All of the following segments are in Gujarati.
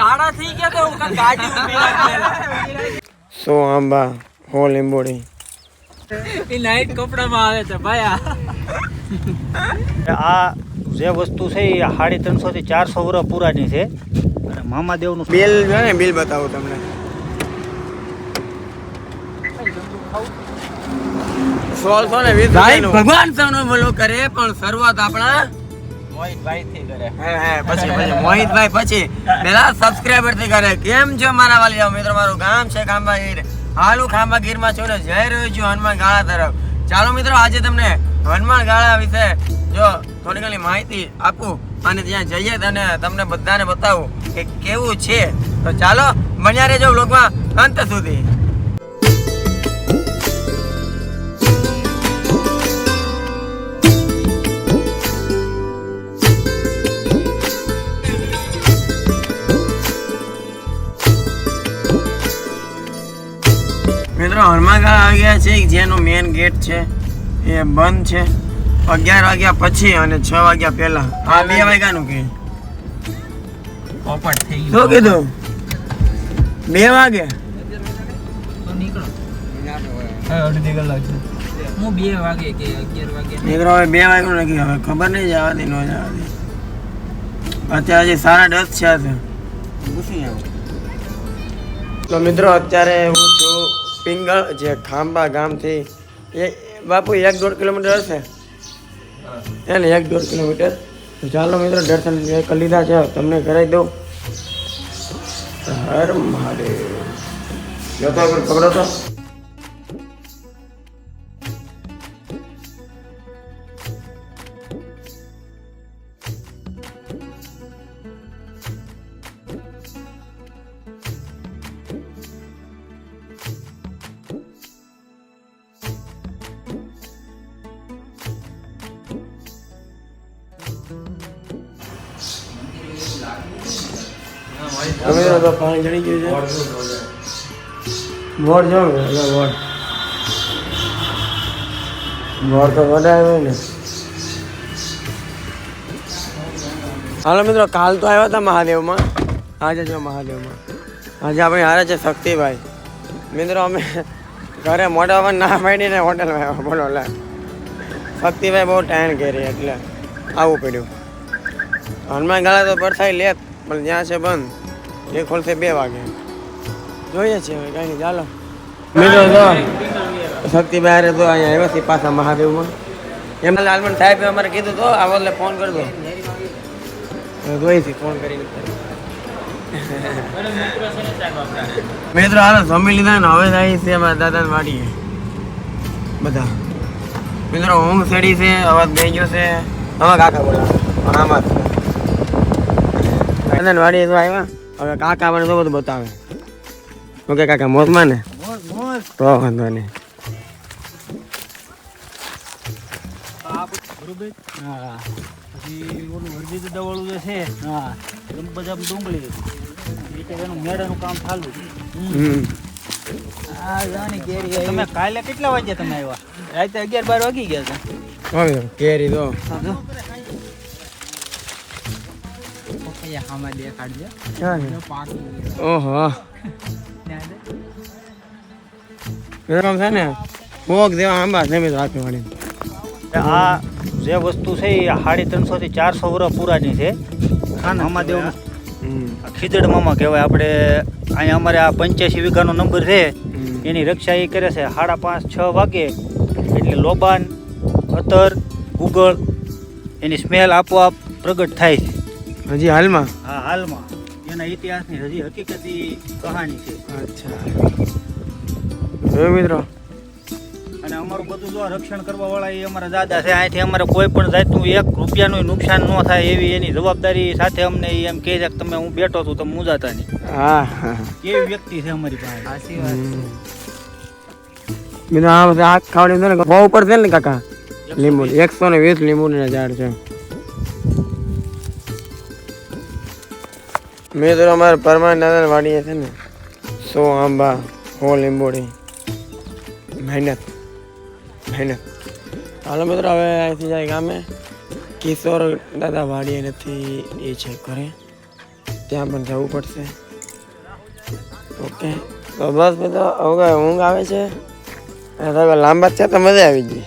કાળા થઈ ગયા તો હું ગાડી ઊભી સો આંબા હો લીંબોડી એ નાઈટ કપડામાં આવે છે ભાઈ આ. આ જે વસ્તુ છે એ સાડી ત્રણસો થી ચારસો વર્ષ પુરાની છે. અને મામાદેવનું બિલ છે ને બિલ બતાવો તમને. સોળસો ને વીસ ભગવાન સૌનો ભલો કરે પણ શરૂઆત આપણા મોહિતભાઈ થી પછી પછી. મોહિતભાઈ, પછી. પેલા સબસ્ક્રાઇબરથી કરે. કેમ છો મારા વાલી મિત્રો, મારું ગામ છે ખાંભા ગીર હાલું ખાંભા ગીરમાં છું ને જઈ રહ્યો છું હનુમાન ગાળા તરફ. ચાલો મિત્રો, આજે તમને હનુમાન ગાળા વિશે જો થોડી ઘણી માહિતી આપું અને ત્યાં જઈએ અને તમને બધાને બતાવું કે કેવું છે. તો ચાલો, બન્યા રહેજો બ્લોગમાં અંત સુધી. મિત્રો હરમાગા આવ્યા છે. જેનો મેઇન ગેટ છે એ બંધ છે. અગિયાર વાગ્યા પછી અને છ વાગ્યા પહેલા. આ બે વાગ્યાનું કે? પોપટ થઈ શું કીધું? બે વાગે? તો નીકળો. હવે બે વાગ્યું નથી. હવે ખબર નહીં જવાથી ન જવાથી અત્યારે હજી સાડા દસ છે. તો મિત્રો અત્યારે હું છું પિંગળ જે ખાંભા ગામથી એ બાપુ એક દોઢ કિલોમીટર હશે? એને એક દોઢ કિલોમીટર. ચાલો મિત્રો દર્શન લીધા છે. તમને કરાવી દઉં. હર મહાદેવ. જોતો એકવાર પકડો તો મિત્રો તો પાણી ચડી ગયું છે. વોટ જો એટલે વોટ વોટ તો વધારે ને. હાલો મિત્રો કાલ તો આવ્યા હતા મહાદેવમાં. આજે જો મહાદેવમાં. આજે આપણે હારે છે શક્તિભાઈ. મિત્રો અમે ઘરે મોટા પણ ના પાડીને હોટલમાં આવ્યા. બોલો લે. શક્તિભાઈ બહુ ટાઈમ કરી એટલે આવવું પડ્યું. હનુમાન ગાળા તો પરસાઈ લેત પણ જ્યાં છે બંધ. એ ખોલશે બે વાગે. જોઈએ છીએ હવે કાંઈ ચાલો. મિત્રો તો શક્તિ બહાર તો અહીંયા આવ્યા છે પાછા મહાદેવમાં. એમના લાલમણ સાહેબે અમારે કીધું તો આવો એટલે ફોન કરી દો. જોઈએ છે ફોન કરીને. મિત્રો હાલો જમી લીધા ને હવે જાય છે અમારા દાદા વાડીએ. બધા. મિત્રો ઊંઘ ચડી છે અવાજ બે ગયો છે. હવે કાકા બોલા. આમાં દાદા વાડીએ તો આવ્યા. હવે કાકા મને તો બધું બતાવે. ઓકે કાકા મોજમાં ને? તો વાંધો નહીં. હા પછી ઓલું દવાળું જે છે હા બધા ડુંગળી. એનું મેળાનું કામ ચાલુ જાણી કેરી તમે કાલે કેટલા વાગ્યા તમે આવ્યા? રાતે અગિયાર બાર વાગી ગયા હતા. કેરી તો. ઓહો ગરમ છે ને મોગ દેવા આંબા છે મિત્રો આપી વાળી આ જે વસ્તુ છે એ સાડી ત્રણસો થી ચારસો વર્ષ પુરાની છે. આ ખીજડ મામા કહેવાય. આપણે અહીંયા અમારે આ પંચ્યાસી વીઘાનો નંબર છે. એની રક્ષા એ કરે છે. સાડા પાંચ છ વાગે એટલે લોબાન અતર ગુગળ એની સ્મેલ આપોઆપ પ્રગટ થાય છે. હજી હાલમાં? હા હાલમાં. એના ઇતિહાસની હજી હકીકતી કહાની છે. અચ્છા. હવે મિત્રો. અને અમારું બધું જો રક્ષણ કરવા વાળા એ અમારા દાદા છે. અહીંથી અમારે કોઈ પણ જાતનું એક રૂપિયાનું નુકસાન ન થાય એવી એની જવાબદારી સાથે અમને એમ કહે છે કે તમે હું બેઠો છું તમે મૂંઝાતા નહીં. હા હા. એવી વ્યક્તિ છે અમારી પાસે? સાચી વાત. મિત્રો આ બધા ખાવડી ને બહુ ઉપર છે ને કાકા? લીંબુ એકસો ને વીસ લીંબુના ઝાડ છે. મિત્રો અમારે પરમાન દાદા વાડીએ છે ને, સો આંબા હો લીંબોડી મહેનત મહેનત. હાલો મિત્રો, હવે અહીંથી જાય ગામે. કિશોર દાદા વાડીએ નથી, એ છે ઘરે. ત્યાં પણ જવું પડશે. ઓકે. તો બસ મિત્રો, હવે ઊંઘ આવે છે? અને લાંબા છે, તો મજા આવી ગઈ.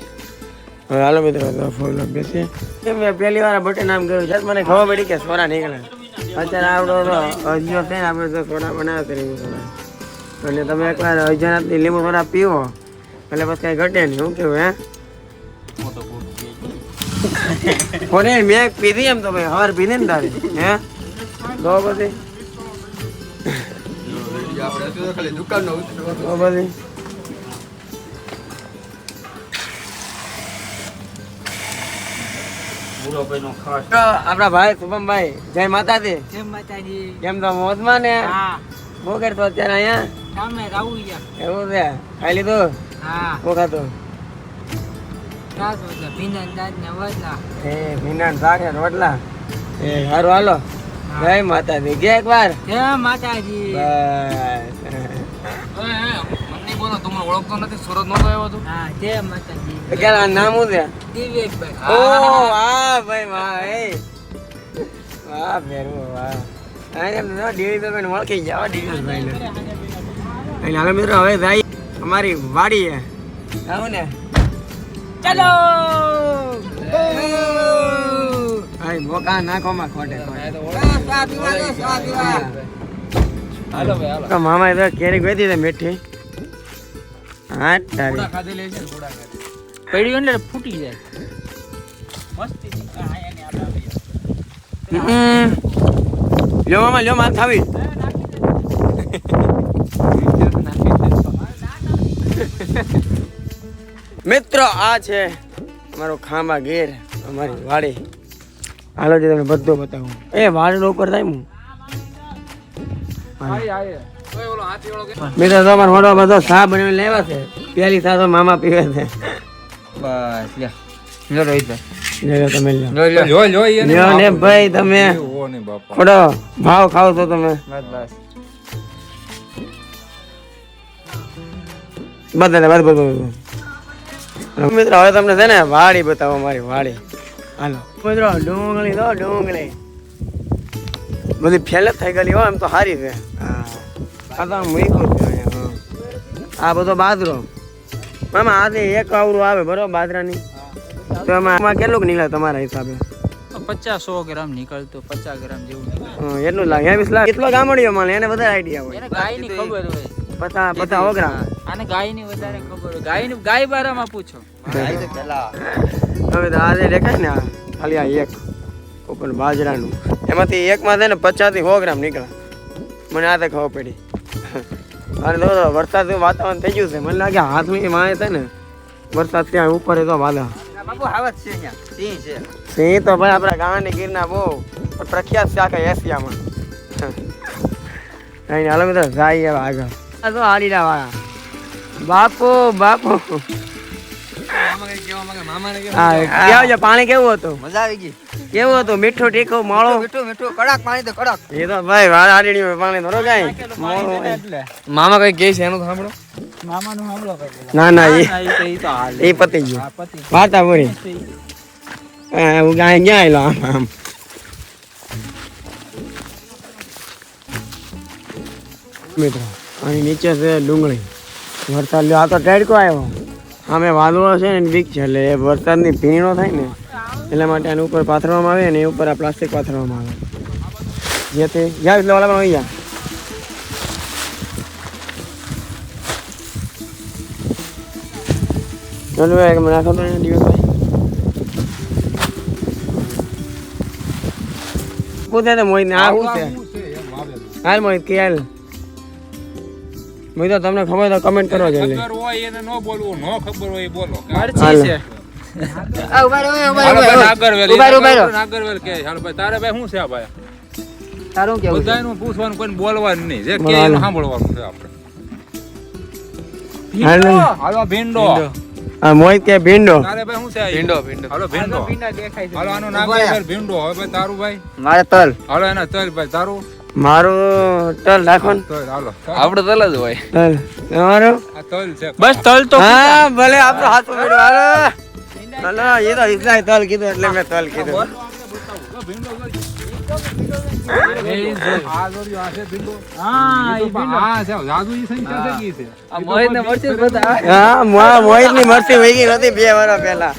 હવે હાલો મિત્રો ફૂલ બેસીએ કેમ મેં પહેલી વાર બટન નામ કર્યું. છે મને ખબર પડી કે સોરા નીકળે. અત્યારે આપણો તો અજ્યો છે ને આપણે તો સોડા બનાવે છે લીંબુ સોડા અને તમે એકવાર અજાણાથી લીંબુ સોડા પીવો. એટલે પછી કાંઈ ઘટે નહીં શું કેવું હે? કોને મેં પીધી એમ તો ભાઈ હવાર પીધી ને તારી હે? તો પછી? તો પછી ભૂરોભાઈનો ખાસ. આપણા ભાઈ શુભમભાઈ જય માતાજી. જય માતાજી. કેમ તો મોજમાં ને? હા. શું કરતો અત્યારે અહીંયા. સામે રાવું યા એવું છે? ખાઈ લીધું? હા. શું ખાતું ત્રાસ વધે ભીના દાદ ને વધલા એ ભીંડા ને શાક ને રોટલા. એ સારું હાલો. જય માતાજી. કે એક વાર જય માતાજી. બસ. બોલો તમને ઓળખતો નથી સુરત નો આવ્યો હતો હા જય માતાજી. ક્યાં નામ શું છે? દિવ્યેશભાઈ ઓ વાહ ભાઈ વાહ એ. વાહ ભેરવો વાહ. ઓળખી જાવ દિવ્યેશભાઈ હાલો મિત્રો હવે ભાઈ અમારી વાડી છે આવું ને? ચાલો! ભાઈ મોકા નાખો માં ખોટે. તો મામા કેરી ગઈ હતી મીઠી. હા તારી. ખાધી લે છે પડ્યું એટલે ફૂટી જાય. લ્યો મામા લ્યો મિત્રો આ છે અમારો ખાંબા ગેર અમારી વાડી. હાલો જે તમને બધું બતાવું. એ વાડ ઉપર થાય હું મિત્રો તો અમારો મોટો બધો સાહ બનાવીને લેવા છે. પેલી સાહ તો મામા પીવે છે. બસ લે લો રોહિતભાઈ લ્યો તમે લ્યો લો લો લ્યો ને ભાઈ તમે ખોડો ભાવ ખાવ છો તમે બસ બસ બધાને બધ બધ બધ મિત્રો હવે તમને છે ને વાડી બતાવો મારી વાડી હાલો મિત્રો ડુંગળી દો ડુંગળી બધી ફેલ જ થઈ ગયેલી હોય એમ તો સારી છે આ તો મૂક્યું જ. આ બધો બાજરો મામા આજે એક આવડું આવે બરોબર બાજરાની. તો એમાં કેટલું નીકળે તમારા હિસાબે? પચાસ સો ગ્રામ નીકળતો પચાસ ગ્રામ જેવું એટલું લાગે. વીસ લાખ કેટલો ગામડીઓ મળે એને વધારે આઈડિયા હોય. એને ગાયની ખબર હોય. સો ગ્રામ. આને ગાયની વધારે ખબર હોય. ગાયની ગાય બારામાં પૂછો. હવે તો આજે દેખાય ને આ. ખાલી આ એક. ઉપર બાજરાનું. એમાંથી એકમાં છે ને પચાસથી સો ગ્રામ નીકળે. મને આ તો ખબર પડી. અને તો વરસાદ વાતાવરણ થઈ ગયું છે. મને લાગે હાથની માય છે ને વરસાદ ત્યાં ઉપર તો વાલા. સિંહ તો ભાઈ આપણા ગામની ગીરના બહુ પ્રખ્યાત છે આખા એશિયામાં. અહીં હાલો મિત્રો જાય આગળ. આ તો આડીડા વાળા. બાપુ બાપુ. કેવું પાણી કેવું હતું? મજા આવી ગઈ. કેવું હતું? મીઠું ટીકું માળો? મીઠું મીઠું કડક પાણી તો કડક. એ તો ભાઈ વાળ આડીડી પાણી ધરો કઈ મામા કઈ કે છે એનું સાંભળો. મામાનું સાંભળો ના ના એ તો એ પતી ગયું. પતિ વાર્તા પૂરી હું ગાય ક્યાં આવેલો આમ આમ. મિત્રો અહીં નીચે છે ડુંગળી. વરસાદ લ્યો આ તો ટેડકો આવ્યો. સામે વાદળો છે ને બીક છે. એટલે વરસાદની ભીણો થાય ને એટલા માટે આની ઉપર પાથરવામાં આવે ને એ ઉપર આ પ્લાસ્ટિક પાથરવામાં આવે. જેથી યા એટલે ઓલા પણ આવી ગયા. ચલો એક મને નાખો તો અહીંયા દિવસભાઈ પૂછે તો મોહિત ને આ શું છે? હાલ મોહિત કે હાલ? મોહિત તો તમને ખબર તો કમેન્ટ કરો જલ્દી. ખબર હોય એને નો બોલવું નો ખબર હોય બોલો. મરચી છે. આ ઊભા રહો, ઊભા હાલો રહો, ભાઈ ઊભા રહો. નાગરવેલ ઊભા રહો, ઊભા રહો. નાગરવેલ કે હાલો ભાઈ તારે ભાઈ શું છે તારું કેવું છે? બધાયનું પૂછવાનું કોઈને બોલવાનું નહીં. જે કે બોલવાનું. એનું સાંભળવાનું છે આપણે. હાલો. હાલો ભીંડો. આ મોહિત કે ભીંડો? તારે ભાઈ શું છે ભીંડો ભીંડો. હાલો ભીંડો. દેખાય હાલો આનો નાગરવેલ ભીંડો. હવે ભાઈ? મારે તલ. હાલો એના તલ ભાઈ તારું? મારું તલ રાખો આપડે તલ તલ જ હોય. તલ. તમારું તલ બસ તલ તો હા ભલે આપણો હાથ પકડ્યો હાલો. હાલો એ તો ઇસલાય તલ કીધું એટલે મેં તલ કીધું. બે વાર પહેલા.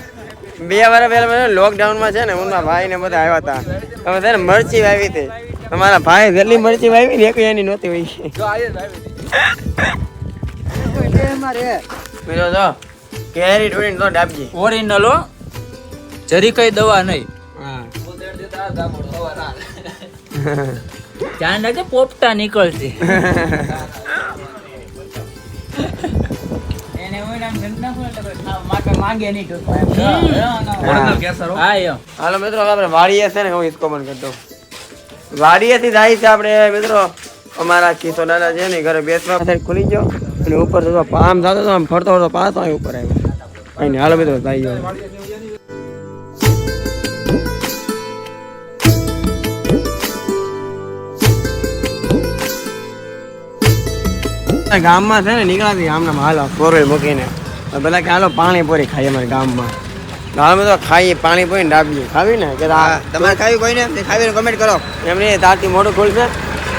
બે વર્ષ પહેલા લોકડાઉનમાં છે ને હું ભાઈ ને બધા આવ્યા હતા. ને મરચી વાવી હતી. તમારા ભાઈ જલ્દી મરચી વાવી ને એક એની નહોતી હોય બીજો કેરી ઢોળીને તો ડાબજી. ઓરિજિનલ હો. જરી કઈ દવા નહીં. હા. ધ્યાન રાખજે પોપટા નીકળશે. હાલો મિત્રો આપણે વાડીએ છે ને હું ઈસકો બંધ કરતો વાડીએથી જાય છે આપણે, મિત્રો. અમારા કિશો દાદા છે ને ઘરે બેસવા. સાઈડ ખુલી ગયો અને ઉપર થતો આમ થતો તો આમ ફરતો ફરતો પાછો અહીં ઉપર આવ્યો. અહીં હાલો મિત્રો જાય ગયો ગામમાં છે ને નીકળાતી ગામના હાલો વ્હીલ મૂકીને. બધા કે, હાલો, પાણીપુરી ખાઈએ અમારા ગામમાં. તો ખાઈએ પાણી પાણીપુરી ડાબીએ. ખાવી ને? કે તમારે ખાવી કોઈ ને? ખાવીને કમેન્ટ કરો. એમની તારથી મોઢું ખોલશે.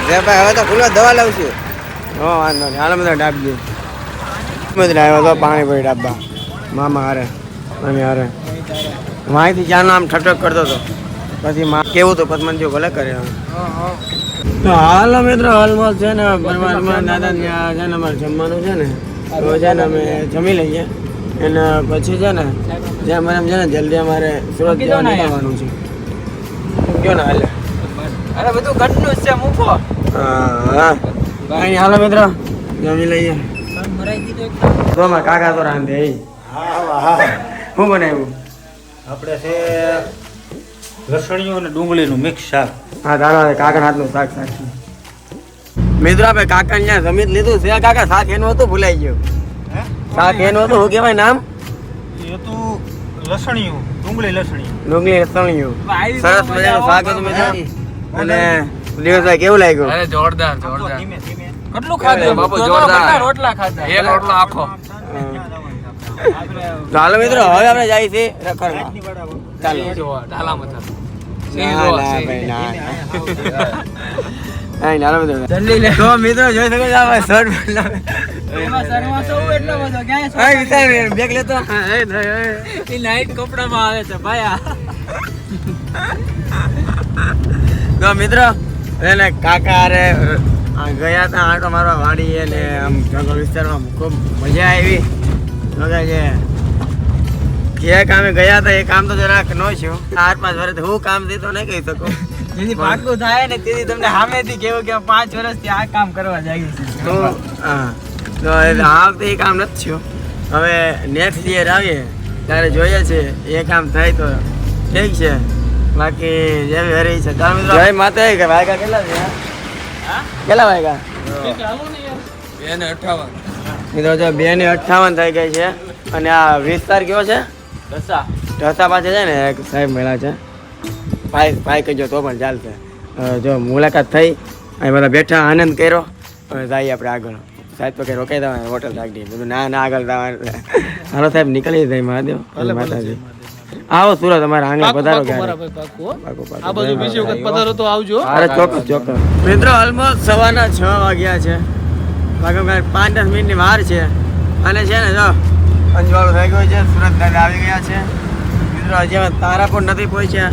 જે ભાઈ હવે તો ખુલ્લો દવા લાવશું હો વાંધો નહીં હાલો બધા ડાબીએ. બધા આવ્યો તો પડી ડાબા. મામા હારે મમ્મી હારે. માહિતી ચાનો આમ ઠટક કરતો હતો. પછી માં કેવું તો પછી મને જો ભલે કરે. તો હાલ મિત્રો હાલમાં છે ને દાદા છે ને અમારે જમવાનું છે ને તો છે ને અમે જમી લઈએ. અને પછી છે ને જ્યાં મને એમ છે ને જલ્દી અમારે સુરત જવા નીકળવાનું છે. કયો ને હાલે. અરે બધું ઘટનું જ છે મૂકો. હા કઈ હાલો મિત્રો જમી લઈએ. તો અમારા કાકા તો રાંધે શું બનાવ્યું? આપણે છે લસણીયું અને ડુંગળીનું મિક્સ શાક. હા દાદા કાકા હાથનું શાક શાક મિત્રો આપણે કાકા ત્યાં જમીન લીધું છે. કાકા શાક એનું હતું ભૂલાઈ ગયું. શાક એનું હતું શું કહેવાય નામ? એ તો લસણીયું ડુંગળી લસણી ડુંગળી રસણિયું આવી સરસ મજાનું શાક હતું મિત્રો અને દિવસભાઈ કેવું લાગ્યું? અરે જોરદાર જોરદાર. કેટલું ખાધું બાપુ, જોરદાર. રોટલા ખાધા. એક રોટલો આખો. ચાલો મિત્રો હવે આપણે જાય છે રખડવા. ચાલો. ઢાલા મથક ના ના ભાઈ ના તો મિત્રો જોઈ શકો છો આપણે શર્ટ બધો વિચાર બેગ લેતો. એ નાઈટ કપડામાં આવે છે ભાઈ તો મિત્રો એને કાકા રે આ ગયા હતા આંટો મારવા વાડીએ અને આમ જંગલ વિસ્તારમાં ખૂબ મજા આવી. વગર છે. જે કામે ગયા હતા એ કામ તો જરાક ન થયું. આઠ પાંચ વર્ષ હું કામ દીધો નહીં કહી શકું. જેથી પાકું થાય ને તેથી તમને સામેથી કેવું કે પાંચ વર્ષથી આ કામ કરવા જાય છે. તો હા. તો એટલે આ વખતે એ કામ નથી થયું. હવે નેક્સ્ટ યર આવીએ. ત્યારે જોઈએ છે એ કામ થાય તો ઠીક છે. બાકી જેવી હરી છે. ચાલો મિત્રો? જય માતા કે વાયગા કેટલા છે? કેટલા વાયગા? બે ને અઠ્ઠાવન મિત્રો જો બે ને અઠ્ઠાવન થઈ ગઈ છે. અને આ વિસ્તાર કયો છે? ઢસા. ઢસા પાસે છે ને એક સાહેબ મળ્યા છે. ભાઈ ભાઈ કહેજો તો પણ ચાલશે. જો મુલાકાત થઈ અહીં બધા બેઠા આનંદ કર્યો અને જઈએ આપણે આગળ. સાહેબ તો કે રોકાઈ દેવા હોટલ રાખી બધું ના ના આગળ જવા હાલો સાહેબ નીકળી જાય મહાદેવ. માતાજી. આવો સુરત અમારા આંગણે પધારો આ પાકું, પાકું. વખત પધારો તો આવજો. અરે ચોક્કસ ચોક્કસ. મિત્રો ઓલમોસ્ટ સવારના છ વાગ્યા છે. ભાગમ પાંચ દસ મિનિટની વાર છે. અને છે ને જો અંજવાળું થઈ ગયું છે સુરત દાદા આવી ગયા છે. મિત્રો હજી તારા પણ નથી પહોંચ્યા.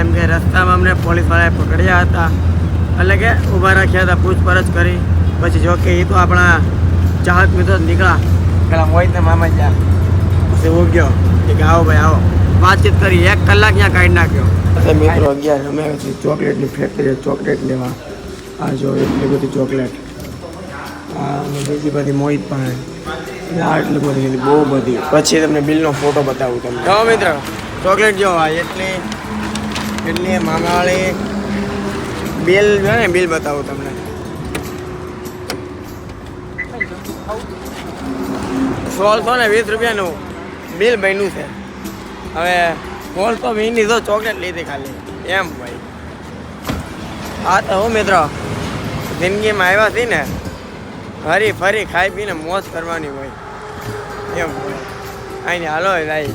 એમ કે રસ્તામાં અમને પોલીસવાળાએ પકડ્યા હતા. એટલે કે ઊભા રાખ્યા હતા પૂછપરછ કરી. પછી જો કે એ તો આપણા ચાહક મિત્રો નીકળ્યા. પેલા મોહિતને મામા જ્યાં પછી હું ગયો. કે આવો ભાઈ આવો. વાતચીત કરી. એક કલાક ત્યાં કાઢી નાખ્યો. મિત્રો અગિયાર અમે ચોકલેટની ફેક્ટરી ચોકલેટ લેવા. આ જો એટલી બધી ચોકલેટ. આ બીજી બધી મોહિત પણ આટલી બધી બહુ બધી. પછી તમને બિલનો ફોટો બતાવું તમને. જો મિત્ર ચોકલેટ જો આ એટલી એટલી મામાવાળી બિલ છે ને, બિલ બતાવું તમને. સોળસો ને વીસ રૂપિયાનું બિલ બન્યું છે. હવે સોળસો વીસની તો ચોકલેટ લીધી ખાલી. એમ ભાઈ. હા તો હું મિત્રો, જિંદગીમાં આવ્યા છીએ ને ફરી ફરી ખાઈ પીને મોજ કરવાની હોય. એમ ભાઈ. અહીં હાલો ભાઈ.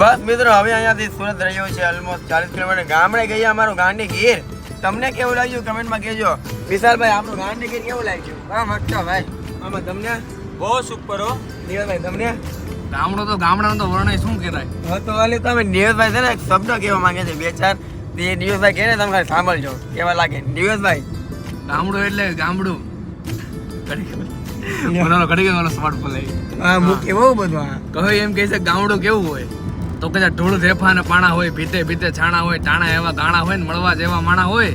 બસ મિત્રો હવે અહીંયાથી સુરત રહ્યો છે ઓલમોસ્ટ ચાલીસ કિલોમીટર. ગામડે ગયા અમારું ગાંડી ગીર. તમને કેવું લાગ્યું? કમેન્ટમાં કહેજો. વિશાલભાઈ આપણું ગાંધીગીર કેવું લાગ્યું? હા મસ્ત ભાઈ. આમાં તમને? બહુ સુપર હો. નીરજભાઈ તમને? ગામડો તો ગામડાનો તો વર્ણય શું કહેવાય? હા તો વાલી તમે નીરજભાઈ છે ને એક શબ્દ કહેવા માંગે છે બે ચાર. તે નીરજભાઈ કહે ને તમે સાંભળજો. કેવા લાગે? નીરજભાઈ? ગામડું એટલે ગામડું. ઘડી ગયો સ્માર્ટફોન લઈ. હા મૂકી બહુ બધું કહો એમ કહે છે ગામડું કેવું હોય? તો કદાચ ઢોળ રેફા ને પાણા હોય, ભીતે ભીતે છાણા હોય ટાણા એવા ગાણા હોય ને મળવા જેવા માણા હોય,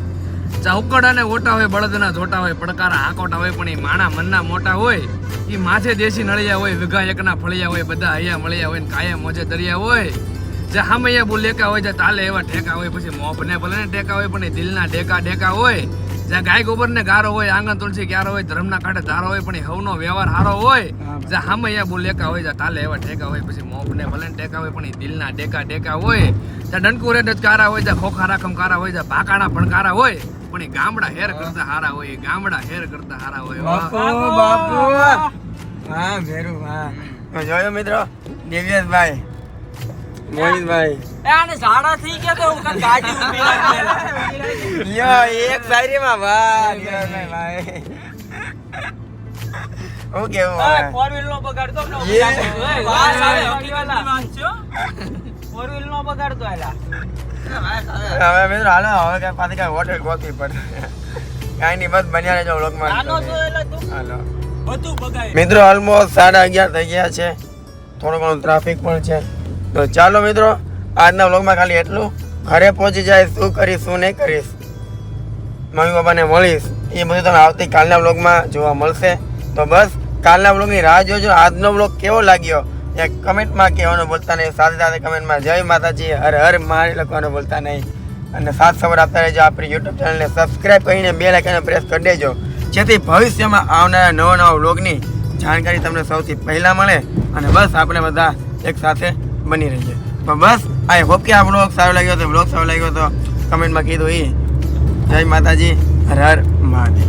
ચા અને ઓટા હોય, બળદના જોટા હોય, પડકારા હાકોટા હોય, પણ એ માણા મનના મોટા હોય એ માથે દેશી નળિયા હોય, વિઘા એકના ફળિયા હોય, બધા હૈયા મળ્યા હોય ને કાયા મોજે દરિયા હોય, જે હામૈયા બોલેકા હોય, જે તાલે એવા ઠેકા હોય, પછી મોભને ભલે ને ટેકા હોય, પણ એ દિલના ઢેકા ઢેકા હોય જ્યાં ગાય ગોબર ને ગારો હોય આંગણ તુલસી ક્યારો હોય ધર્મના કાંઠે ધારો હોય પણ એ હવનો વ્યવહાર સારો હોય જ્યાં હામૈયા બોલેકા હોય જ્યાં તાલે એવા ટેકા હોય પછી મોભને ભલે ટેકા હોય પણ એ દિલના ટેકા ટેકા હોય. જ્યાં ડંકુ રેડ જ કારા હોય જ્યાં ખોખા રાખમ કારા હોય જ્યાં ભાકાણા ભણકારા હોય પણ એ ગામડા હેર કરતા હારા હોય એ ગામડા હેર કરતા હારા હોય. બાપુ બાપુ. હા ભેરું હા. જોયો મિત્રો દિવ્યેશભાઈ મોહિતભાઈ આને ઝાડા થઈ ગયા તો હું ગાડી ઊભી લ્યો એક વાહ દિવ્યેશભાઈ ભાઈ. હું કેવું ભાઈ ફોર વ્હીલ નો બગાડ તો વાત આવે હકીકતની. વાત છે. ફોર વ્હીલ નો બગાડતો આલા હવે મિત્રો હાલો હવે કઈ પાછી કઈ હોટેલ ગોતવી પડે. કાંઈ નહીં બસ બન્યા રહેજો વ્લોગમાં હાલો. બધું બગાય મિત્રો ઓલમોસ્ટ સાડા અગિયાર થઈ ગયા છે. થોડું ઘણું ટ્રાફિક પણ છે. તો ચાલો મિત્રો, આજના વ્લોગમાં ખાલી એટલું. ઘરે પહોંચી જાય, શું કરીશ, શું નહીં કરીશ, મમ્મી પપ્પાને મળીશ, એ બધું તમે આવતીકાલના વ્લોગમાં જોવા મળશે. તો બસ, કાલના વ્લોગની રાહ જોજો. આજનો વ્લોગ કેવો લાગ્યો? એ કમેન્ટમાં કહેવાનું બોલતા નહીં. સાથે સાથે કમેન્ટમાં જય માતાજી, હર હર મારી લખવાનું બોલતા નહીં. અને સાથ સવાર આપતા રહેજો આપણી યુટ્યુબ ચેનલને સબસ્ક્રાઈબ કરીને બે લાઇકને પ્રેસ કરી દેજો. જેથી ભવિષ્યમાં આવનારા નવા નવા વ્લોગની જાણકારી તમને સૌથી પહેલાં મળે. અને બસ, આપણે બધા એક સાથે બની રહીએ તો બસ આઈ હોપ કે આ બ્લોગ સારો લાગ્યો તો બ્લોગ સારો લાગ્યો તો કમેન્ટમાં કીધું એ જય માતાજી, હર હર મહાદેવ.